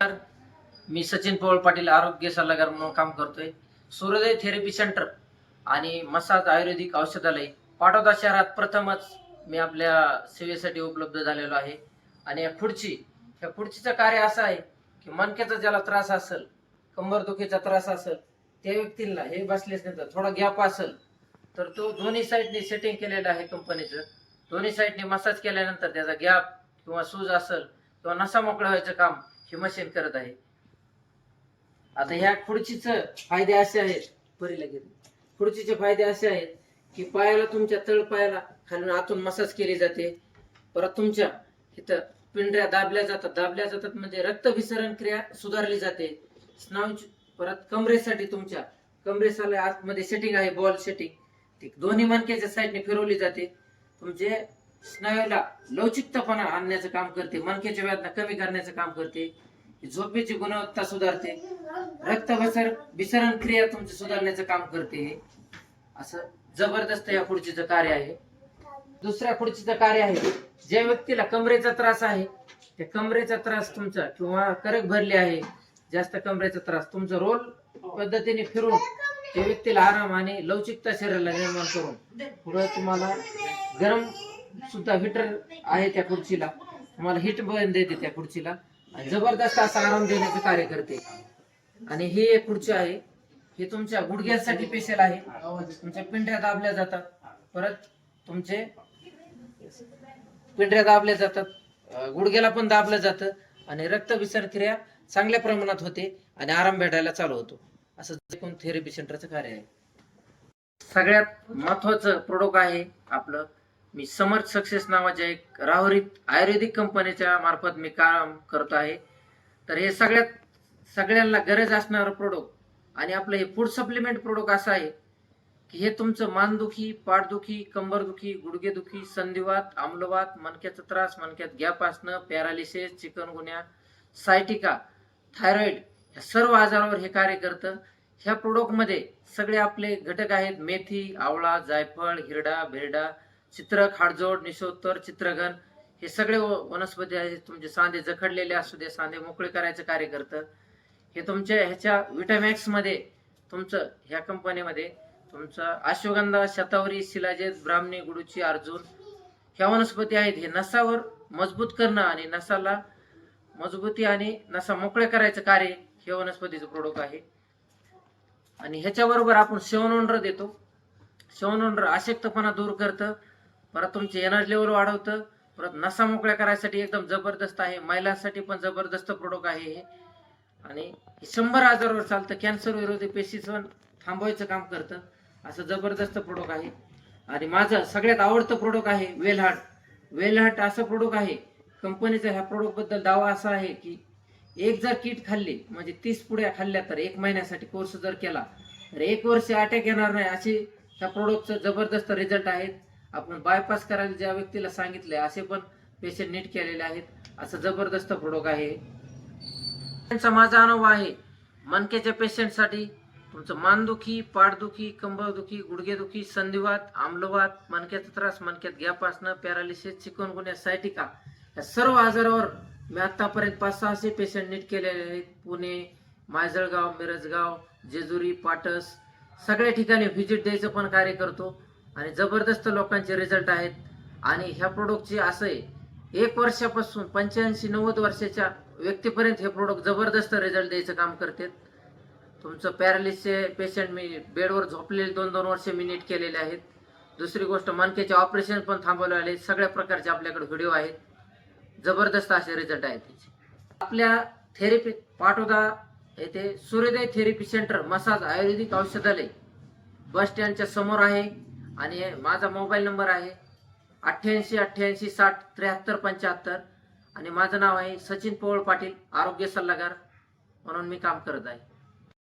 तर मी सचिन पवार पाटील आरोग्य सल्लागार म्हणून काम करतोय. सूर्योदय थेरपी सेंटर आणि मसाज आयुर्वेदिक औषधालय पाटोदा शहरात प्रथमच मी आपल्या सेवेसाठी उपलब्ध झालेलो आहे. आणि या खुर्ची या खुर्चीचं कार्य असं आहे की मनक्याचा ज्याला त्रास असेल कंबरदुखीचा त्रास असेल त्या व्यक्तींना हे बसलेच नाही तर थोडा गॅप असेल तर तो दोन्ही साईडने सेटिंग केलेलं आहे कंपनीचं. दोन्ही साईडने मसाज केल्यानंतर त्याचा गॅप किंवा सूज असेल किंवा नसा मोकळा व्हायचं काम हे मशीन करत आहे. आता ह्या खुर्चीच फायदे असे आहेत. बरी लगेच. खुर्चीचे फायदे असे आहेत की पायाला तुमच्या तळ पायाला खालून आतून मसाज केली जाते. परत तुमच्या इथं पिंढऱ्या दाबल्या जातात. दाबल्या जातात म्हणजे रक्तभिसरण क्रिया सुधारली जाते. स्नायू परत कमरेसाठी तुमच्या. कमरेसाला आतमध्ये सेटिंग आहे बॉल सेटिंग ती दोन्ही मनक्याच्या साईडने फिरवली जाते. तुमचे स्नायूला लवचिकतापणा आणण्याचं काम करते मणक्याच्या वेदना कमी करण्याचं काम करते. झोपेची गुणवत्ता सुधारते. रक्त विसरण क्रिया तुमची सुधारण्याचं काम करते. हे. असं जबरदस्त या खुर्चीचं कार्य आहे. दुसऱ्या खुर्चीचं कार्य आहे ज्या व्यक्तीला कमरेचा त्रास आहे त्या कमरेचा त्रास तुमचा किंवा करक भरली आहे जास्त कमरेचा त्रास तुमचा रोल पद्धतीने फिरून त्या व्यक्तीला आराम आणि लवचिकता शरीराला निर्माण करून पुढे तुम्हाला गरम सुद्धा हिटर आहे त्या खुर्चीला. तुम्हाला हिट बन देते त्या खुर्चीला. आणि जबरदस्त असा आराम देण्याचं कार्य करते. आणि ही एक खुर्ची आहे. हे तुमच्या गुडघ्यासाठी स्पेशल आहे. तुमच्या पिंढ्या दाबल्या जातात. परत तुमचे पिंढ्या दाबल्या जातात. गुडघ्याला पण दाबलं जातं. आणि रक्त क्रिया चांगल्या प्रमाणात होते आणि आराम भेटायला चालू होतो. असं एकूण थेरपी सेंटरचं कार्य आहे. सगळ्यात महत्वाचं प्रोडक्ट आहे आपलं मी समर्थ सक्सेस नावाच्या एक राहुरीत आयुर्वेदिक कंपनीच्या मार्फत मी काम करत आहे. तर हे सगळ्यात सगळ्यांना गरज असणारं प्रोडक्ट आणि आपलं हे फूड सप्लिमेंट प्रोडक्ट असं आहे की हे तुमचं मानदुखी पाठदुखी कंबरदुखी गुडघेदुखी संधिवात आम्लवात मणक्याचा त्रास मणक्यात गॅप असणं पॅरालिसिस चिकनगुन्या सायटिका थायरॉइड या सर्व आजारावर हे कार्य करतं. ह्या प्रोडक्टमध्ये सगळे आपले घटक आहेत मेथी आवळा जायफळ हिरडा भिरडा चित्रक हाडजोड निशोत्तर चित्रगण हे सगळे वनस्पती आहेत. तुमचे सांधे जखडलेले असू दे सांधे मोकळे करायचं कार्य करतं हे तुमच्या ह्याच्या विटामॅक्समध्ये तुमचं ह्या कंपनीमध्ये तुमचं अश्वगंधा शतावरी शिलाजेत ब्राह्मणी गुडूची अर्जुन ह्या वनस्पती आहेत. हे नसावर मजबूत करणं आणि नसाला मजबूती आणि नसा मोकळे करायचं कार्य हे वनस्पतीचं प्रोडक्ट आहे. आणि ह्याच्याबरोबर आपण शेवनोंड्र देतो. शेवनोंड्र अशक्तपणा दूर करतं. परत तुमची एनर्जी लेवल वाढवतं. परत नसा मोकळ्या करायसाठी एकदम जबरदस्त आहे. महिलांसाठी पण जबरदस्त प्रोडक्ट आहे हे. आणि शंभर आजारावर चालतं. कॅन्सर विरोधी पण थांबवायचं काम करतं. असं जबरदस्त प्रोडक्ट आहे. आणि माझं सगळ्यात आवडतं प्रोडक्ट आहे वेलहाट. वेलहाट असं प्रोडक्ट आहे. कंपनीचा ह्या प्रोडक्टबद्दल दावा असा आहे की एक जर किट खाल्ली म्हणजे तीस पुड्या खाल्ल्या तर एक महिन्यासाठी कोर्स जर केला तर एक वर्ष अटॅक येणार नाही असे त्या प्रोडक्टचं जबरदस्त रिझल्ट आहेत. आपण बायपास करायला ज्या व्यक्तीला सांगितले असे पण पेशंट नीट केलेले आहेत. असं जबरदस्त प्रोडक्ट आहे. त्यांचा माझा अनुभव आहे मनकेच्या पेशंटसाठी तुमचं मानदुखी पाठदुखी कंबरदुखी गुडघेदुखी संधिवात आम्लवात मनक्याचा त्रास मनक्यात गॅप असणं पॅरालिसिस चिकनगुन्या सायटिका या सर्व आजारावर मी आतापर्यंत पाच सहाशे पेशंट नीट केलेले आहेत. पुणे माजळगाव मिरजगाव जेजुरी पाटस सगळ्या ठिकाणी व्हिजिट द्यायचं पण कार्य करतो. आणि जबरदस्त लोकांचे रिझल्ट आहेत. आणि ह्या प्रोडक्टची असं आहे एक वर्षापासून पंच्याऐंशी नव्वद वर्षाच्या व्यक्तीपर्यंत हे प्रोडक्ट जबरदस्त रिझल्ट द्यायचं काम करतात. तुमचं पॅरालिसचे पेशंट मी बेडवर झोपलेले दोन दोन वर्ष मी नीट केलेले आहेत. दुसरी गोष्ट मनकेचे ऑपरेशन पण थांबवले आले सगळ्या प्रकारचे आपल्याकडे व्हिडिओ आहेत. जबरदस्त असे रिझल्ट आहेत त्याचे आपल्या थेरपी पाटोदा येथे सूर्योदय थेरपी सेंटर मसाज आयुर्वेदिक औषधालय बस स्टँडच्या समोर आहे. आणि माझा मोबाईल नंबर आहे अठ्ठ्याऐंशी अठ्ठ्याऐंशी साठ त्र्याहत्तर पंच्याहत्तर. आणि माझं नाव आहे सचिन पोवळ पाटील आरोग्य सल्लागार. म्हणून मी काम करत आहे.